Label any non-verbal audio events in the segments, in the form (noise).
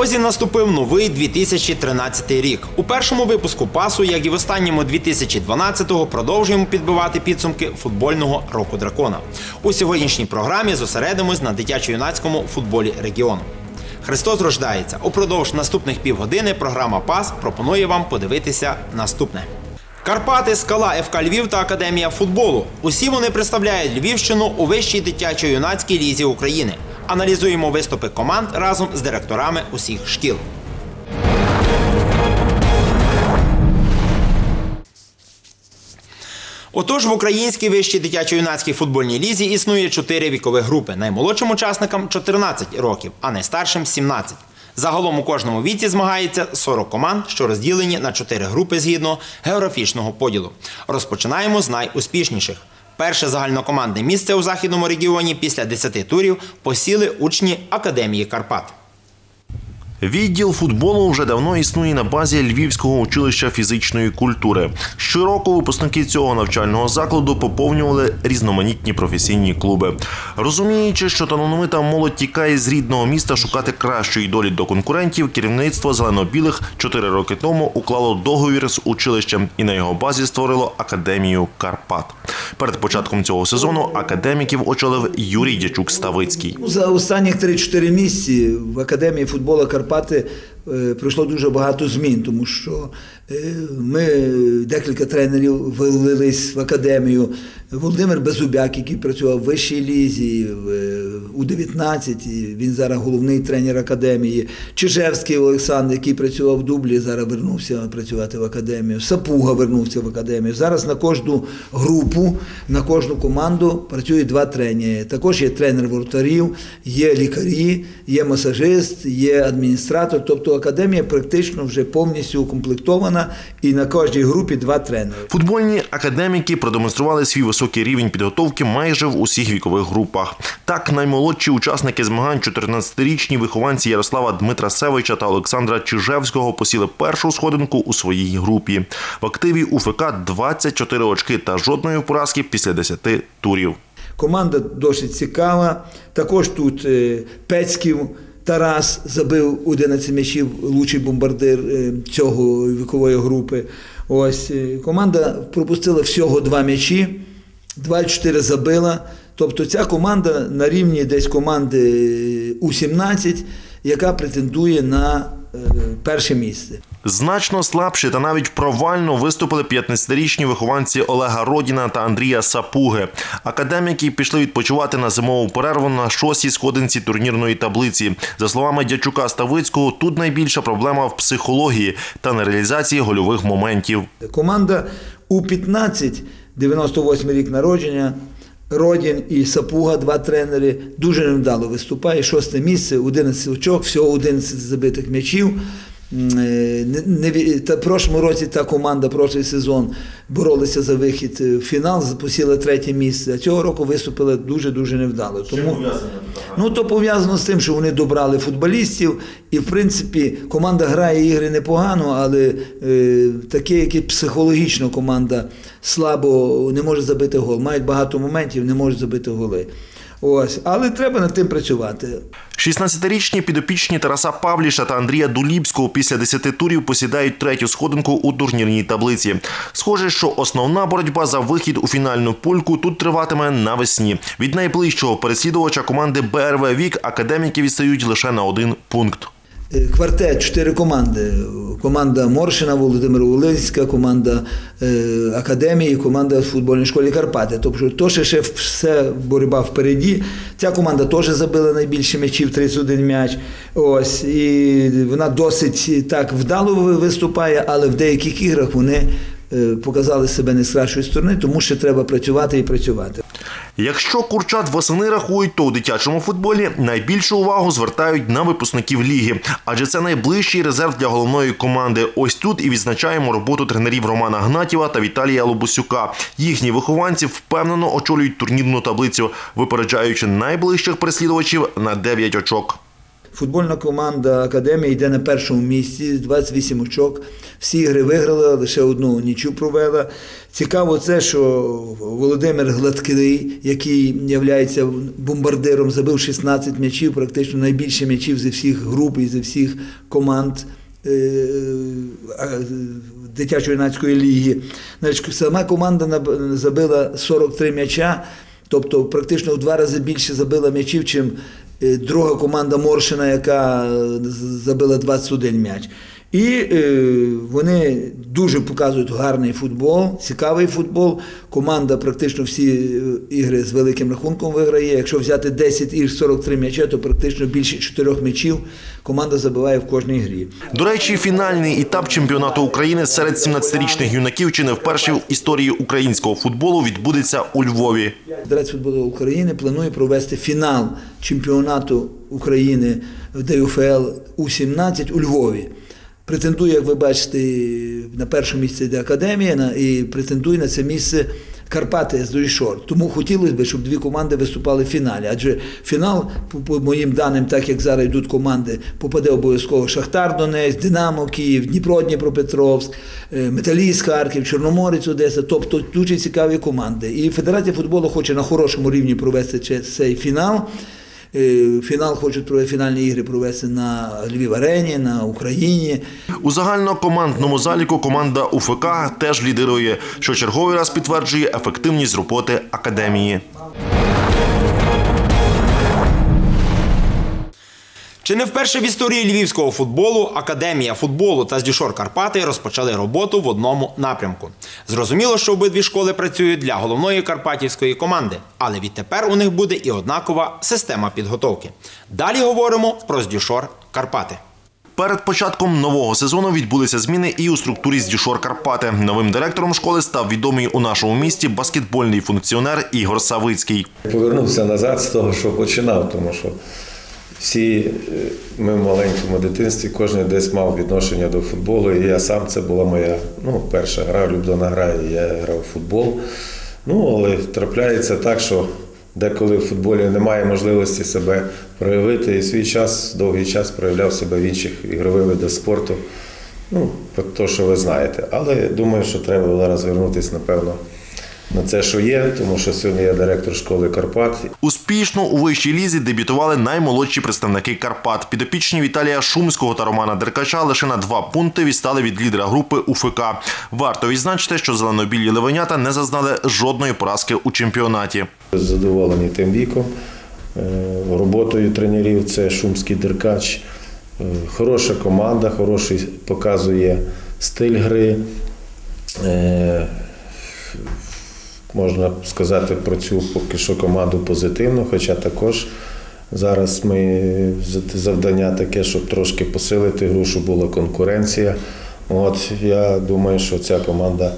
Ось і наступив новий 2013 рік. У першому випуску пасу, як і в останньому 2012-го, продовжуємо підбивати підсумки футбольного року дракона. У сьогоднішній програмі зосередимось на дитячо-юнацькому футболі регіону. Христос рождається. Упродовж наступних півгодини програма Пас пропонує вам подивитися наступне. Карпати, скала ФК Львів та Академія футболу. Усі вони представляють Львівщину у вищій дитячо-юнацькій лізі України. Аналізуємо виступи команд разом з директорами усіх шкіл. Отож, в українській вищій дитячо-юнацькій футбольній лізі існує чотири вікових групи. Наймолодшим учасникам 14 років, а найстаршим 17. Загалом у кожному віці змагається 40 команд, що розділені на чотири групи згідно географічного поділу. Розпочинаємо з найуспішніших. Перше загальнокомандне місце у західному регіоні після 10 турів посіли учні Академії Карпат. Відділ футболу вже давно існує на базі Львівського училища фізичної культури. Щороку випускники цього навчального закладу поповнювали різноманітні професійні клуби. Розуміючи, що талановита молодь тікає з рідного міста шукати кращої долі до конкурентів, керівництво зелено-білих чотири роки тому уклало договір з училищем і на його базі створило академію Карпат. Перед початком цього сезону академіків очолив Юрій Дячук Ставицький. Ну, За останніх 3-4 місяці в Академії футболу Карпати е, пройшло дуже багато змін, тому що е, ми декілька тренерів вилились в академію. Володимир Безубяк, який працював в вищій лізі, е, У-19, він зараз головний тренер академії. Чижевський Олександр, який працював в дублі, зараз вернувся працювати в академію. Сапуга вернувся в академію. Зараз на кожну групу, на кожну команду працює два тренери. Також є тренер воротарів, є лікарі, є масажист, є адміністратор. Тобто академія практично вже повністю укомплектована і на кожній групі два тренери. Футбольні академіки продемонстрували свій високий рівень підготовки майже в усіх вікових групах. Так, наймолодші учасники змагань, 14-річні вихованці Ярослава Дмитра Севича та Олександра Чижевського посіли першу сходинку у своїй групі. В активі УФК 24 очки та жодної поразки після 10 турів. Команда досить цікава. Також тут е, Пецьків Тарас забив 11 м'ячів, лучший бомбардир е, цього вікової групи. Ось е, команда пропустила всього два м'ячі, 24 забила. Тобто ця команда на рівні десь команди У-17, яка претендує на е, перше місце. Значно слабші та навіть провально виступили 15-річні вихованці Олега Родіна та Андрія Сапуги. Академіки пішли відпочивати на зимову перерву на шостій сходинці турнірної таблиці. За словами Дячука Ставицького, тут найбільша проблема в психології та на реалізації гольових моментів. Команда У-15, 98 рік народження. Родін і Сапуга, два тренери, дуже невдало виступає. Шосте місце, 11 очок, всього 11 забитих м'ячів. Е, Не, та, в прошлому році та команда, прошлий сезон боролися за вихід в фінал, посіла третє місце. А цього року виступила дуже-дуже невдало. Тому, ну, то пов'язано з тим, що вони добрали футболістів, і в принципі команда грає ігри непогано, але е, таке, як і психологічно команда слабо не може забити гол. Мають багато моментів, не можуть забити голи. Ось, але треба над тим працювати. 16-річні підопічні Тараса Павліша та Андрія Дулібського після 10 турів посідають третю сходинку у турнірній таблиці. Схоже, що основна боротьба за вихід у фінальну пульку тут триватиме навесні. Від найближчого переслідувача команди БРВ Вік академіки відстають лише на один пункт. Е, Квартет, чотири команди. Команда Моршина, Володимира Волинська, команда е, Академії, команда футбольної школи Карпати. Тобто то ще, ще все боротьба впереді. Ця команда теж забила найбільше м'ячів, 31 м'яч. Ось, і вона досить так вдало виступає, але в деяких іграх вони е, показали себе не з кращої сторони, тому ще треба працювати і працювати. Якщо курчат восени рахують, то у дитячому футболі найбільшу увагу звертають на випускників ліги, адже це найближчий резерв для головної команди. Ось тут і відзначаємо роботу тренерів Романа Гнатєва та Віталія Лобусюка. Їхні вихованці впевнено очолюють турнірну таблицю, випереджаючи найближчих переслідувачів на 9 очок. Футбольна команда Академії йде на першому місці, 28 очок. Всі ігри виграла, лише одну нічу провела. Цікаво це, що Володимир Гладкий, який є бомбардиром, забив 16 м'ячів, практично найбільше м'ячів зі всіх груп і зі всіх команд е, дитячо-юнацької ліги. Значить, сама команда забила 43 м'яча, тобто практично в два рази більше забила м'ячів, чим друга команда Моршина, яка е, забила 21 м'яч. І е, вони дуже показують гарний футбол, цікавий футбол. Команда практично всі е, ігри з великим рахунком виграє. Якщо взяти 10 ігр 43 м'яча, то практично більше 4 м'ячів команда забиває в кожній грі. До речі, фінальний етап чемпіонату України серед 17-річних юнаків чи не вперше в історії українського футболу відбудеться у Львові. Федерація футболу України планує провести фінал чемпіонату України в ДЮФЛ У-17 у Львові. Претендує, як ви бачите, на перше місце йде академія і претендує на це місце Карпати з Дойшор. Тому хотілося б, щоб дві команди виступали в фіналі. Адже фінал, по, моїм даним, так як зараз йдуть команди, попаде обов'язково Шахтар Донець, Динамо Київ, Дніпро Дніпропетровськ, е, Металіст Харків, Чорноморець Одеса. Тобто дуже цікаві команди. І Федерація футболу хоче на хорошому рівні провести цей фінал. Е, Фінал хочуть фінальні ігри провести на Львів Арені, на Україні. У загальнокомандному заліку команда УФК теж лідирує, що черговий раз підтверджує ефективність роботи академії. Чи не вперше в історії львівського футболу Академія футболу та Здюшор Карпати розпочали роботу в одному напрямку. Зрозуміло, що обидві школи працюють для головної карпатівської команди, але відтепер у них буде і однакова система підготовки. Далі говоримо про Здюшор Карпати. Перед початком нового сезону відбулися зміни і у структурі «Здюшор Карпати. Новим директором школи став відомий у нашому місті баскетбольний функціонер Ігор Савицький. Повернувся назад з того, що починав, тому що всі е, ми в маленькому дитинстві, кожен десь мав відношення до футболу. І я сам це була моя ну, перша гра, улюблена гра, і я грав в футбол. Ну, але трапляється так, що деколи в футболі немає можливості себе проявити, і свій час, довгий час проявляв себе в інших ігрових видах спорту. Ну, про те, що ви знаєте. Але думаю, що треба зараз звернутися, напевно, на це, що є, тому що сьогодні я директор школи Карпат. Успішно у вищій лізі дебютували наймолодші представники Карпат. Підопічні Віталія Шумського та Романа Деркача лише на два пункти відстали від лідера групи УФК. Варто відзначити, що зеленобілі левенята не зазнали жодної поразки у чемпіонаті. Задоволені тим віком, е, роботою тренерів. Це Шумський Деркач. Е, Хороша команда, хороший показує стиль гри. Можна сказати про цю поки що команду позитивно, хоча також зараз ми завдання таке, щоб трошки посилити гру, щоб була конкуренція. От я думаю, що ця команда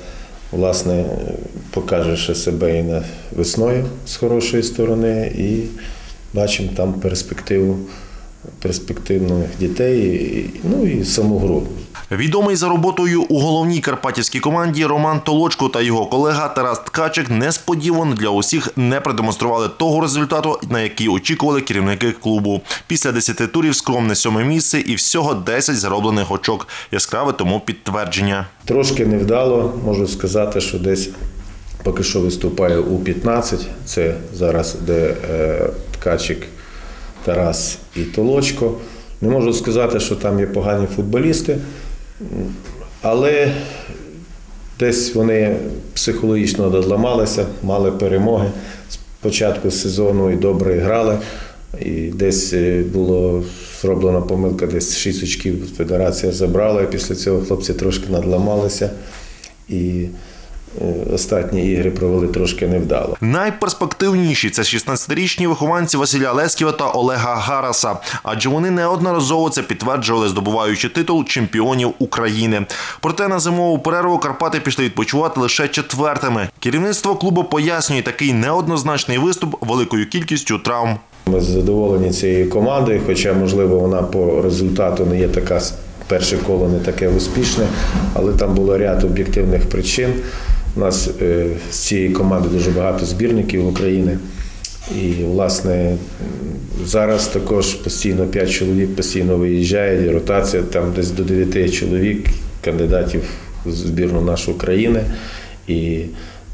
власне покаже ще себе і на весною з хорошої сторони, і бачимо там перспективу перспективних дітей, і, ну і саму гру. Відомий за роботою у головній карпатівській команді Роман Толочко та його колега Тарас Ткачик несподівано для усіх не продемонстрували того результату, на який очікували керівники клубу. Після 10 турів скромне сьоме місце і всього 10 зароблених очок. Яскраве тому підтвердження. Трошки невдало, можу сказати, що десь поки що виступає у 15. Це зараз де е, Ткачик, Тарас і Толочко. Не можу сказати, що там є погані футболісти, але десь вони психологічно додламалися, мали перемоги з початку сезону і добре грали. І десь е, було зроблена помилка, десь 6 очків федерація забрала, і після цього хлопці трошки надламалися. І е, останні ігри провели трошки невдало. Найперспективніші це 16-річні вихованці Василя Лесківа та Олега Гараса, адже вони неодноразово це підтверджували, здобуваючи титул чемпіонів України. Проте на зимову перерву Карпати пішли відпочивати лише четвертими. Керівництво клубу пояснює такий неоднозначний виступ великою кількістю травм. Ми задоволені цією командою, хоча, можливо, вона по результату не є така перше коло не таке успішне, але там було ряд об'єктивних причин. У нас е, з цієї команди дуже багато збірників України. І, власне, зараз також постійно 5 чоловік постійно виїжджає, і ротація там десь до 9 чоловік, кандидатів в збірну нашої країни. І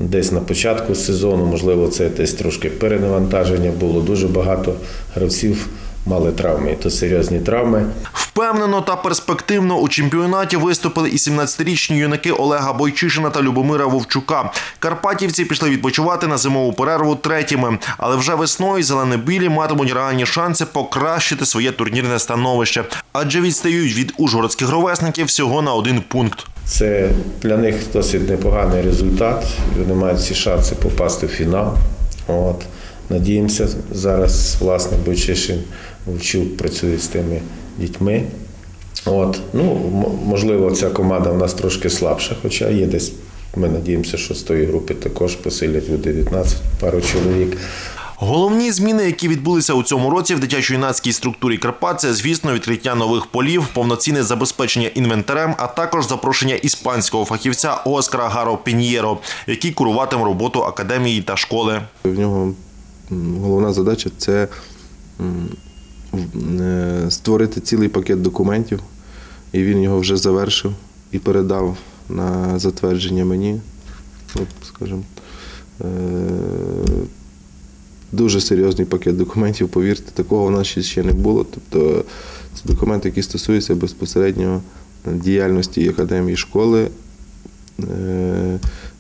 десь на початку сезону, можливо, це десь трошки перенавантаження було. Дуже багато гравців мали травми, і то серйозні травми. Впевнено та перспективно у чемпіонаті виступили і 17-річні юнаки Олега Бойчишина та Любомира Вовчука. Карпатівці пішли відпочивати на зимову перерву третіми, але вже весною зеленебілі матимуть реальні шанси покращити своє турнірне становище, адже відстають від ужгородських ровесників всього на один пункт. Це для них досить непоганий результат. Вони мають всі шанси попасти в фінал. От. Надіємося, зараз власне Бойчишин Вовчук працює з тими дітьми. От. Ну, можливо, ця команда в нас трошки слабша, хоча є десь. Ми надіємося, що з тої групи також посилять у 19 пару чоловік. Головні зміни, які відбулися у цьому році в дитячо-юнацькій структурі Карпат, це, звісно, відкриття нових полів, повноцінне забезпечення інвентарем, а також запрошення іспанського фахівця Оскара Гаро Піньєро, який куруватиме роботу академії та школи. В нього головна задача це створити цілий пакет документів, і він його вже завершив і передав на затвердження мені. От, скажімо, е, дуже серйозний пакет документів, повірте, такого у нас ще, не було. Тобто це документи, які стосуються безпосередньо діяльності академії школи, е,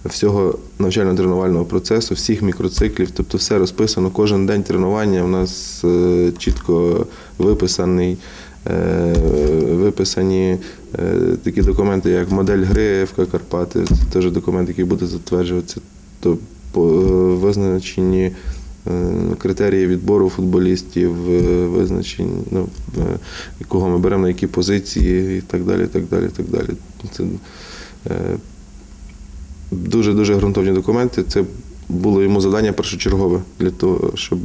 всього навчально-тренувального процесу, всіх мікроциклів, тобто все розписано. Кожен день тренування у нас е, чітко виписаний. е, Виписані е, такі документи, як модель гри ФК Карпати, це теж документ, який буде затверджуватися. То е, визначені е, критерії відбору футболістів, е, визначені, ну, е, кого ми беремо на які позиції і так далі. так далі, так далі. Це, е, дуже-дуже ґрунтовні документи. Це було йому завдання першочергове для того, щоб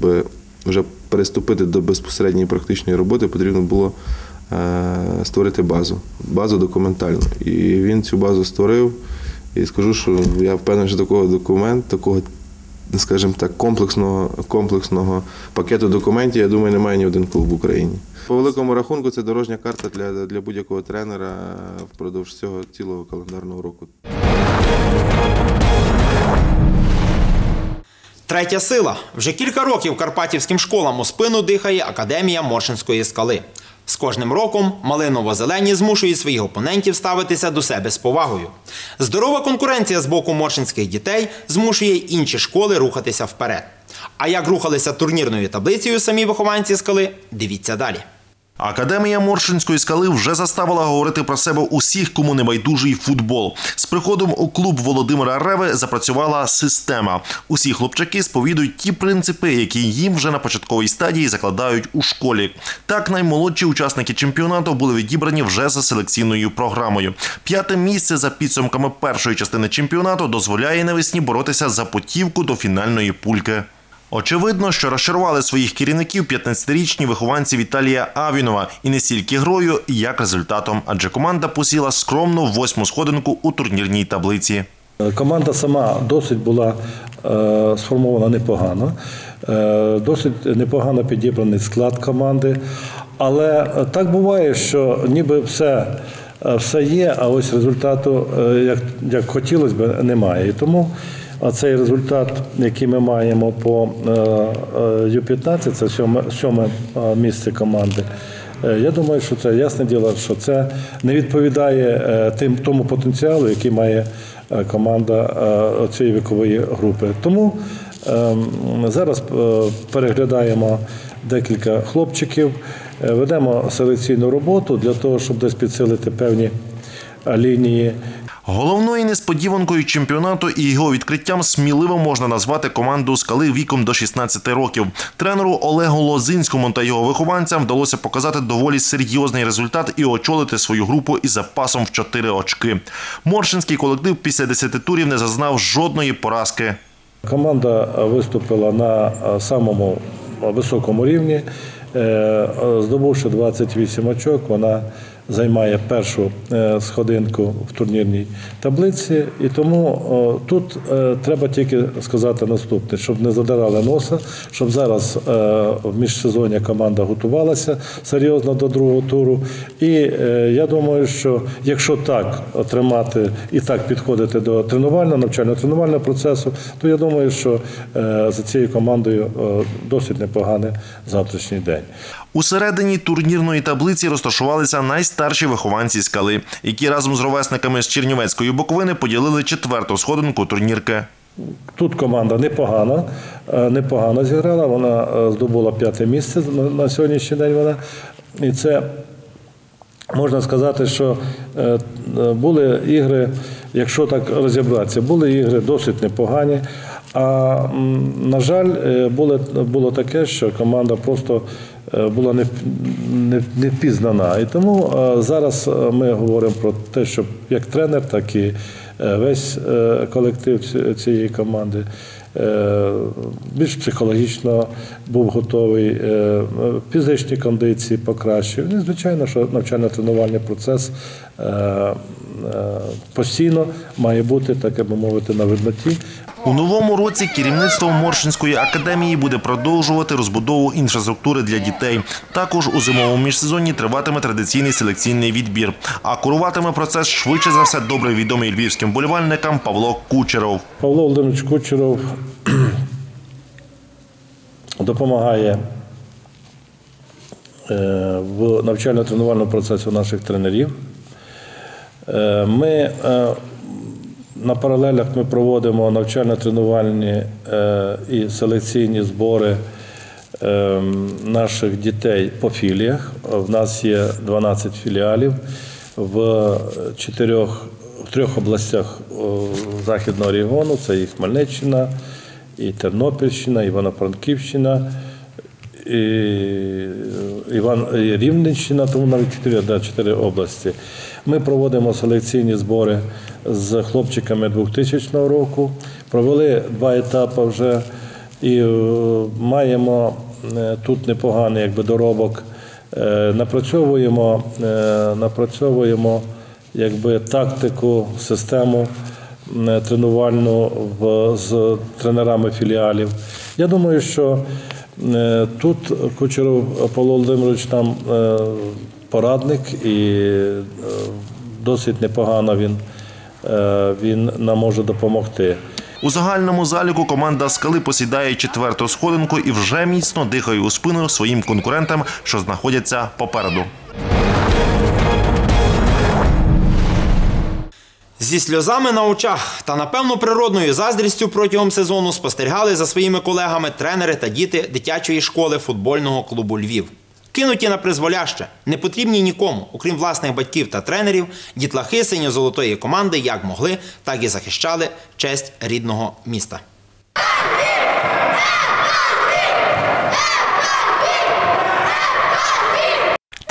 вже переступити до безпосередньої практичної роботи, потрібно було е, створити базу, базу документальну. І він цю базу створив. І скажу, що я впевнений, що такого документу, такого, скажімо так, комплексного, комплексного пакету документів, я думаю, немає ні один клуб в Україні. По великому рахунку, це дорожня карта для, для будь-якого тренера впродовж цього цілого календарного року. Третя сила. Вже кілька років карпатівським школам у спину дихає Академія Моршинської скали. З кожним роком малиново-зелені змушують своїх опонентів ставитися до себе з повагою. Здорова конкуренція з боку моршинських дітей змушує інші школи рухатися вперед. А як рухалися турнірною таблицею самі вихованці скали, дивіться далі. Академія Моршинської скали вже заставила говорити про себе усіх, кому не байдужий футбол. З приходом у клуб Володимира Реви запрацювала система. Усі хлопчаки сповідують ті принципи, які їм вже на початковій стадії закладають у школі. Так, наймолодші учасники чемпіонату були відібрані вже за селекційною програмою. П'яте місце за підсумками першої частини чемпіонату дозволяє навесні боротися за путівку до фінальної пульки. Очевидно, що розчарували своїх керівників 15-річні вихованці Віталія Авінова і не стільки грою, як результатом, адже команда посіла скромну восьму сходинку у турнірній таблиці. Команда сама досить була е, сформована непогано, е, досить непогано підібраний склад команди. Але так буває, що ніби все, е, все є, а ось результату, як, як хотілося б, немає. І тому цей результат, який ми маємо по е, е, Ю-15, це сьоме, е, місце команди. Я думаю, що це ясне діло, що це не відповідає тим тому потенціалу, який має команда цієї вікової групи. Тому ем, зараз переглядаємо декілька хлопчиків, ведемо селекційну роботу для того, щоб десь підсилити певні лінії. Головною несподіванкою чемпіонату і його відкриттям сміливо можна назвати команду скали віком до 16 років. Тренеру Олегу Лозинському та його вихованцям вдалося показати доволі серйозний результат і очолити свою групу із запасом в 4 очки. Моршинський колектив після 10 турів не зазнав жодної поразки. Команда виступила на е, самому високому рівні, Е, здобувши 28 очок, вона займає першу е, сходинку в турнірній таблиці. І тому тут е, треба тільки сказати наступне, щоб не задирали носа, щоб зараз е, в міжсезоння команда готувалася серйозно до другого туру. І е, я думаю, що якщо так тримати і так підходити до тренувального, навчально-тренувального процесу, то я думаю, що е, за цією командою е, досить непоганий завтрашній день. У середині турнірної таблиці розташувалися найстарші вихованці скали, які разом з ровесниками з Чернівецької боковини поділили четверту сходинку турнірки. Тут команда непогано, е, непогано зіграла. Вона е, здобула п'яте місце на- сьогоднішній день. Вона і це можна сказати, що е, були ігри, якщо так розібратися, були ігри досить непогані. А на жаль, було, таке, що команда просто була не, впізнана. І тому е, зараз е, ми говоримо про те, що як тренер, так і е, весь е, колектив цієї команди е, більш психологічно був готовий, е, е, фізичні кондиції покращив. Ну, І, звичайно, що навчально-тренувальний процес е, е, постійно має бути, так би мовити, на видноті. У новому році керівництво Моршинської академії буде продовжувати розбудову інфраструктури для дітей. Також у зимовому міжсезонні триватиме традиційний селекційний відбір. А куруватиме процес швидше за все добре відомий львівським болівальникам Павло Кучеров. Павло Володимирович Кучеров (clears throat) допомагає е, в навчально-тренувальному процесі наших тренерів. Е, Ми е, на паралелях ми проводимо навчально-тренувальні е, і селекційні збори наших дітей по філіях. В нас є 12 філіалів в чотирьох в трьох областях Західного регіону. Це і Хмельниччина, і Тернопільщина, Івано-Франківщина, і Іван і Рівненщина, тому навіть чотири, да, чотири області. Ми проводимо селекційні збори з хлопчиками 2000 року. Провели два етапи вже і е, маємо е, тут непоганий якби, доробок. Е, Напрацьовуємо, напрацьовуємо якби, тактику, систему тренувальну з тренерами філіалів. Я думаю, що тут Кучеров Павло Володимирович нам порадник і е, досить непогано він, е, він нам може допомогти. У загальному заліку команда скали посідає четверту сходинку і вже міцно дихає у спину своїм конкурентам, що знаходяться попереду. Зі сльозами на очах та напевно природною заздрістю протягом сезону спостерігали за своїми колегами тренери та діти дитячої школи футбольного клубу Львів. Кинуті на призволяще, не потрібні нікому, окрім власних батьків та тренерів, дітлахи синьо-золотої команди як могли, так і захищали честь рідного міста.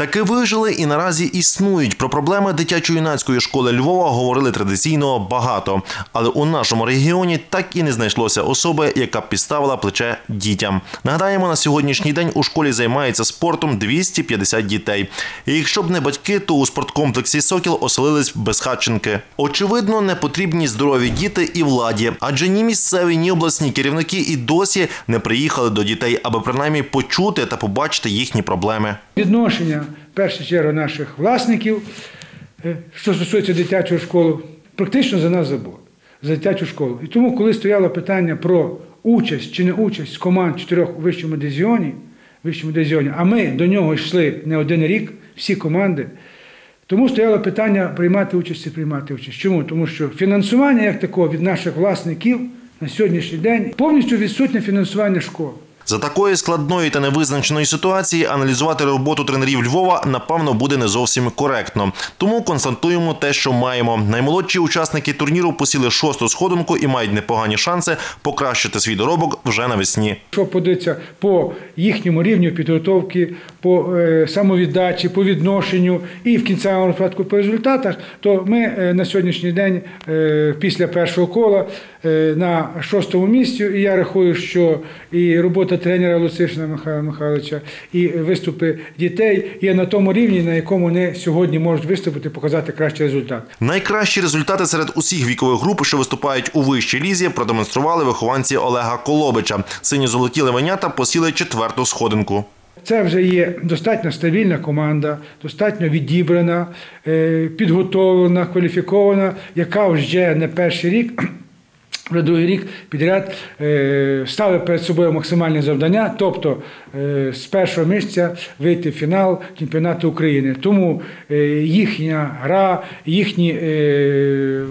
Таки вижили і наразі існують. Про проблеми дитячо-юнацької школи Львова говорили традиційно багато. Але у нашому регіоні так і не знайшлося особи, яка б підставила плече дітям. Нагадаємо, на сьогоднішній день у школі займається спортом 250 дітей. І якщо б не батьки, то у спорткомплексі Сокіл оселились безхатченки. Очевидно, не потрібні здорові діти і владі, адже ні місцеві, ні обласні керівники і досі не приїхали до дітей, аби принаймні почути та побачити їхні проблеми. відношення, першу чергу, наших власників, е, що стосується дитячої школи, практично за нас забули, за дитячу школу. І тому, коли стояло питання про участь чи не участь команд чотирьох у вищому дивізіоні, вищому дивізіоні, а ми до нього йшли не один рік, всі команди. Тому стояло питання приймати участь і приймати участь. Чому? Тому що фінансування як такого від наших власників на сьогоднішній день повністю відсутнє фінансування школи. За такої складної та невизначеної ситуації аналізувати роботу тренерів Львова напевно буде не зовсім коректно. Тому констатуємо те, що маємо. Наймолодші учасники турніру посіли шосту сходинку і мають непогані шанси покращити свій доробок вже навесні. Що подивиться по їхньому рівню підготовки, по е, самовіддачі, по відношенню і в кінцевому випадку по результатах, то ми е, на сьогоднішній день е, після першого кола на шостому місці. І я рахую, що і робота тренера Луцишина Михайла Михайловича і виступи дітей є на тому рівні, на якому вони сьогодні можуть виступити, показати кращий результат. Найкращі результати серед усіх вікових груп, що виступають у вищій лізі, продемонстрували вихованці Олега Колобича. Сині-золоті левенята посіли четверту сходинку. Це вже є достатньо стабільна команда, достатньо відібрана, е, підготовлена, кваліфікована, яка вже не перший рік. Вже другий рік підряд е, ставить перед собою максимальне завдання, тобто е, з першого місця вийти в фінал чемпіонату України. Тому е, їхня гра, їхні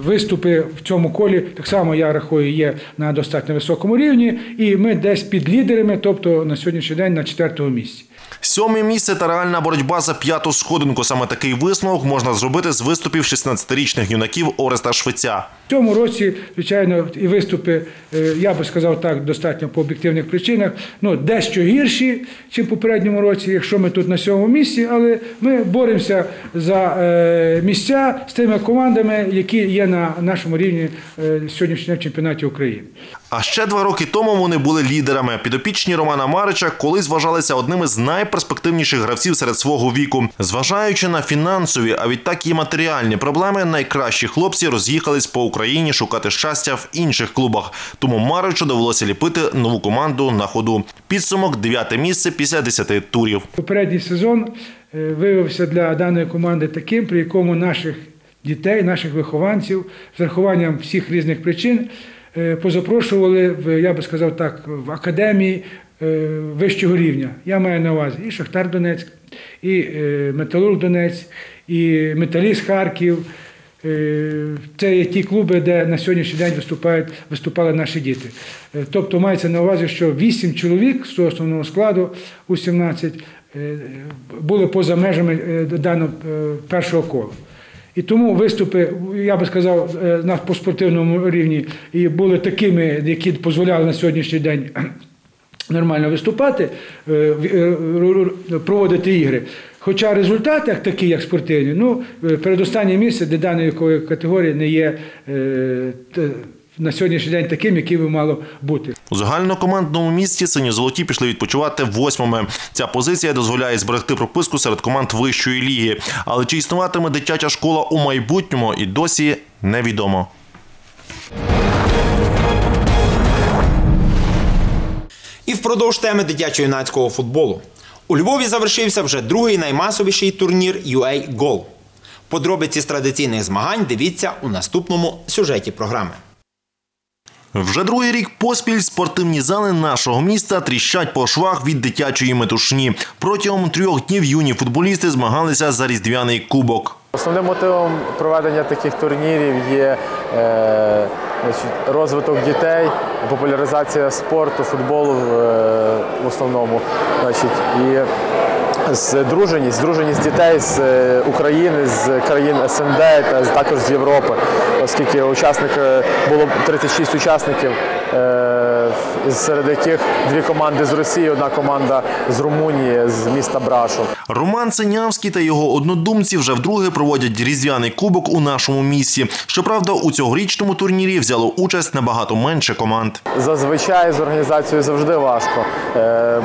виступи в цьому колі так само я рахую є на достатньо високому рівні, і ми десь під лідерами, тобто на сьогоднішній день на четвертому місці. Сьоме місце та реальна боротьба за п'яту сходинку. Саме такий висновок можна зробити з виступів 16-річних юнаків Ореста Швеця. В цьому році, звичайно, і виступи, е, я би сказав так, достатньо по об'єктивних причинах, ну, дещо гірші, ніж попередньому році, якщо ми тут на сьомому місці, але ми боремося за е, місця з тими командами, які є на нашому рівні е, сьогоднішнього чемпіонаті України. А ще два роки тому вони були лідерами. Підопічні Романа Марича колись вважалися одними з найперспективніших гравців серед свого віку. Зважаючи на фінансові, а відтак і матеріальні проблеми, найкращі хлопці роз'їхались по Україні шукати щастя в інших клубах. Тому Маричу довелося ліпити нову команду на ходу. Підсумок дев'яте місце після 10 турів. Попередній сезон е, виявився для даної команди таким, при якому наших дітей, наших вихованців з рахуванням всіх різних причин позапрошували в, я би сказав так, в академії е, вищого рівня. Я маю на увазі і Шахтар Донецьк, і е, Металург Донецьк, і Металіст Харків. Е, Це є ті клуби, де на сьогоднішній день виступають, виступали наші діти. Е, Тобто мається на увазі, що 8 чоловік з основного складу у 17 е, були поза межами е, даного е, першого кола. І тому виступи, я би сказав, е, на по спортивному рівні і були такими, які дозволяли на сьогоднішній день (clears throat) нормально виступати, е, е, проводити ігри. Хоча результати, такі, як спортивні, ну, передостаннє місце для даної категорії не є на сьогоднішній день таким, яким би мало бути. У загальнокомандному місці сині-золоті пішли відпочивати восьмими. Ця позиція дозволяє зберегти прописку серед команд вищої ліги. Але чи існуватиме дитяча школа у майбутньому і досі невідомо. І впродовж теми дитячо-юнацького футболу. У Львові завершився вже другий наймасовіший турнір UA Goal. Подробиці з традиційних змагань дивіться у наступному сюжеті програми. Вже другий рік поспіль спортивні зали нашого міста тріщать по швах від дитячої метушні. Протягом трьох днів юні футболісти змагалися за різдвяний кубок. Основним мотивом проведення таких турнірів є е, розвиток дітей, популяризація спорту, футболу е, в основному. Значить, і здруженість, здруженість дітей з е, України, з країн СНД та також з Європи, оскільки учасник е, було 36 учасників, е, серед яких дві команди з Росії, одна команда з Румунії, з міста Брашу. Роман Синявський та його однодумці вже вдруге проводять різдвяний кубок у нашому місті. Щоправда, у цьогорічному турнірі взяло участь набагато менше команд. Зазвичай з організацією завжди важко,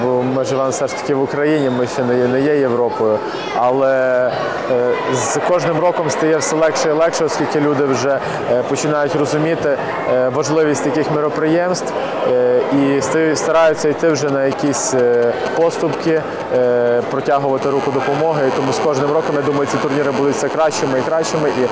бо ми живемо все ж таки в Україні, ми ще не є, не є Європою. Але е, з кожним роком стає все легше і легше, оскільки люди вже е, починають розуміти е, важливість таких мероприємств і стараються йти вже на якісь поступки, протягувати руку допомоги. І тому з кожним роком, я думаю, ці турніри будуть все кращими і кращими, і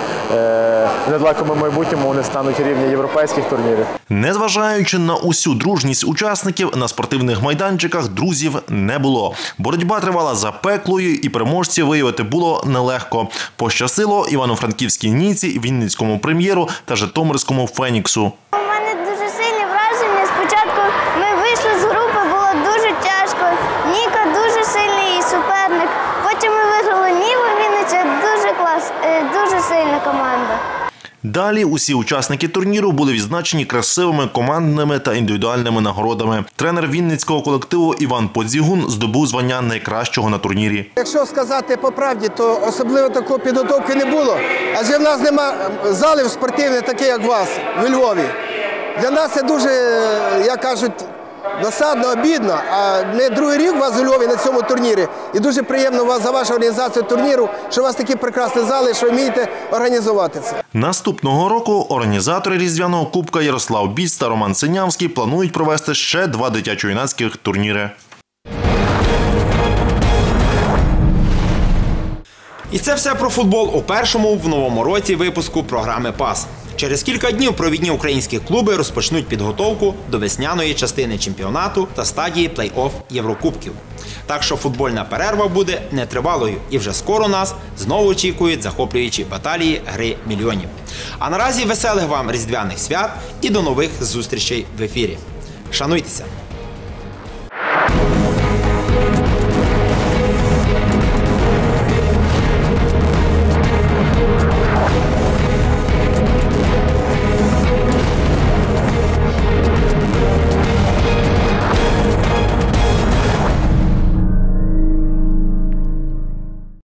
в недалекому майбутньому вони стануть рівня європейських турнірів. Незважаючи на усю дружність учасників, на спортивних майданчиках друзів не було. Боротьба тривала запеклою, і переможців виявити було нелегко. Пощасило Івано-Франківській Ніці, Вінницькому прем'єру та Житомирському Феніксу. У мене дуже сильні враження. Спочатку ми вийшли з групи, було дуже тяжко. Ніка дуже сильний суперник. Потім ми виграли Ніву Вінниця. Дуже клас, е, дуже сильна команда. Далі усі учасники турніру були відзначені красивими командними та індивідуальними нагородами. Тренер вінницького колективу Іван Подзігун здобув звання найкращого на турнірі. Якщо сказати по правді, то особливо такої підготовки не було. Адже в нас нема ем, залів спортивних, таких як у вас, в Львові. Для нас це дуже, як кажуть, досадно, обідно. А ми другий рік у вас у Львові на цьому турнірі. І дуже приємно вас за вашу організацію турніру, що у вас такі прекрасні зали, що ви вмієте організувати це. Наступного року організатори різдвяного кубка Ярослав Біць та Роман Синявський планують провести ще два дитячо-юнацьких турніри. І це все про футбол у першому в новому році випуску програми Пас. Через кілька днів провідні українські клуби розпочнуть підготовку до весняної частини чемпіонату та стадії плей-офф Єврокубків. Так що футбольна перерва буде нетривалою, і вже скоро нас знову очікують захоплюючі баталії гри мільйонів. А наразі веселих вам різдвяних свят і до нових зустрічей в ефірі. Шануйтеся!